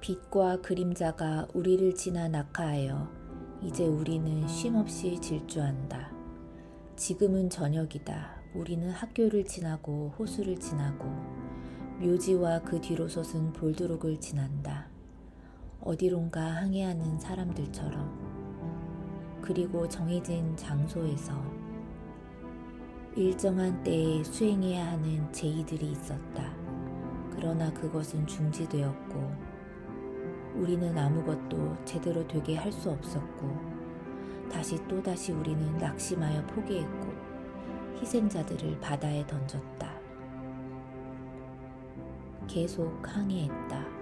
빛과 그림자가 우리를 지나 낙하하여 이제 우리는 쉼없이 질주한다. 지금은 저녁이다. 우리는 학교를 지나고 호수를 지나고 묘지와 그 뒤로 솟은 볼드록을 지난다. 어디론가 항해하는 사람들처럼. 그리고 정해진 장소에서 일정한 때에 수행해야 하는 제의들이 있었다. 그러나 그것은 중지되었고 우리는 아무것도 제대로 되게 할 수 없었고 다시 또다시 우리는 낙심하여 포기했고 희생자들을 바다에 던졌다. 계속 항해했다.